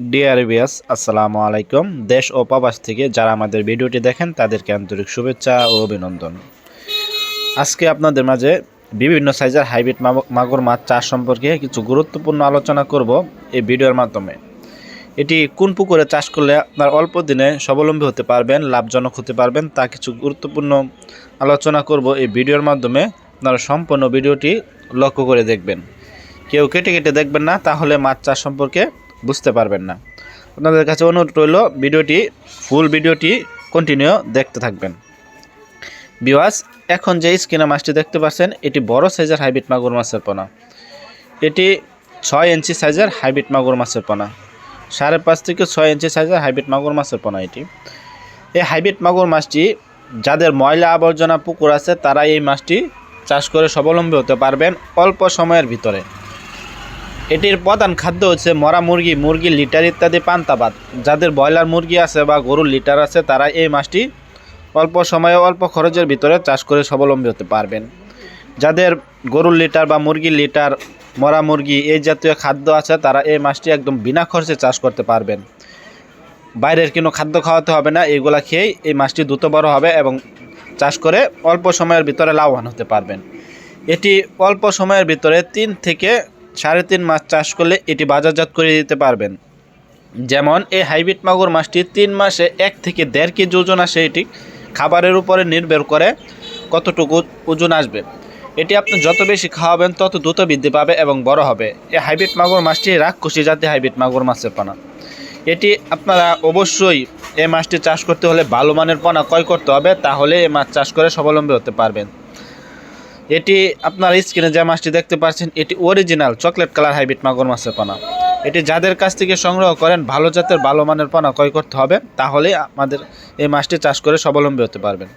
Deer বিয়াস আসসালামু আলাইকুম। দেশ ও প্রবাস থেকে যারা আমাদের ভিডিওটি দেখেন, তাদেরকে আন্তরিক শুভেচ্ছা ও অভিনন্দন। আজকে আপনাদের মাঝে বিভিন্ন সাইজের হাইব্রিড মাগ- মাগুর মাছ চাষ সম্পর্কে কিছু গুরুত্বপূর্ণ আলোচনা করব এই ভিডিওর মাধ্যমে। এটি কোন পুকুরে চাষ করলে আপনার অল্প দিনে স্বাবলম্বী হতে পারবেন, লাভজনক হতে পারবেন, তা কিছু গুরুত্বপূর্ণ আলোচনা করব এই ভিডিওর মাধ্যমে। আপনারা সম্পূর্ণ ভিডিওটি লক্ষ্য করে দেখবেন। কেউ কেটে কেটে দেখবেন না, তাহলে মাছ চাষ সম্পর্কে বুঝতে পারবেন না। আপনাদের কাছে অনুরোধ রইল, ভিডিওটি, ফুল ভিডিওটি কন্টিনিউ দেখতে থাকবেন। বিওয়াস এখন যে স্কিনা মাছটি দেখতে পাচ্ছেন, এটি বড় সাইজের হাইব্রিড মাগুর মাছের পোনা। এটি ছয় ইঞ্চি সাইজের হাইব্রিড মাগুর মাছের পোনা। সাড়ে পাঁচ থেকে ছয় ইঞ্চি সাইজের হাইব্রিড মাগুর মাছের পোনা এটি। এই হাইব্রিড মাগুর মাছটি, যাদের ময়লা আবর্জনা পুকুর আছে, তারা এই মাছটি চাষ করে স্বাবলম্বী হতে পারবেন অল্প সময়ের ভিতরে। এটির প্রধান খাদ্য হচ্ছে মরা মুরগি মুরগি, লিটার ইত্যাদি পান্তাবাদ। যাদের ব্রয়লার মুরগি আছে বা গরুর লিটার আছে, তারা এই মাছটি অল্প সময়ে অল্প খরচের ভিতরে চাষ করে স্বাবলম্বী হতে পারবেন। যাদের গরুর লিটার বা মুরগির লিটার, মরা মুরগি এই জাতীয় খাদ্য আছে, তারা এই মাছটি একদম বিনা খরচে চাষ করতে পারবেন। বাইরের কোনো খাদ্য খাওয়াতে হবে না, এগুলা খেয়েই এই মাছটি দ্রুত বড় হবে এবং চাষ করে অল্প সময়ের ভিতরে লাভবান হতে পারবেন। এটি অল্প সময়ের ভিতরে তিন থেকে সাড়ে তিন মাস চাষ করলে এটি বাজারজাত করে দিতে পারবেন। যেমন, এই হাইব্রিড মাগুর মাছটি তিন মাসে এক থেকে দেড় কেজি ওজন আসে এটি। খাবারের উপরে নির্ভর করে কতটুকু ওজন আসবে। এটি আপনি যত বেশি খাওয়াবেন, তত দ্রুত বৃদ্ধি পাবে এবং বড় হবে। এই হাইব্রিড মাগুর মাছটি রাক্ষসী জাতীয় হাইব্রিড মাগুর মাছের পানা। এটি আপনারা অবশ্যই এই মাছটি চাষ করতে হলে ভালো মানের পোনা ক্রয় করতে হবে, তাহলে এই মাছ চাষ করে স্বাবলম্বী হতে পারবেন। এটি আপনার স্ক্রিনে যে মাছটি দেখতে পাচ্ছেন, এটি অরিজিনাল চকলেট কালার হাইব্রিড মাগুর মাছের পানা। এটি যাদের কাছ থেকে সংগ্রহ করেন, ভালো জাতের, ভালো মানের পানা ক্রয় করতে হবে তাহলে আমাদের এই মাছটি চাষ করে স্বাবলম্বী হতে পারবেন।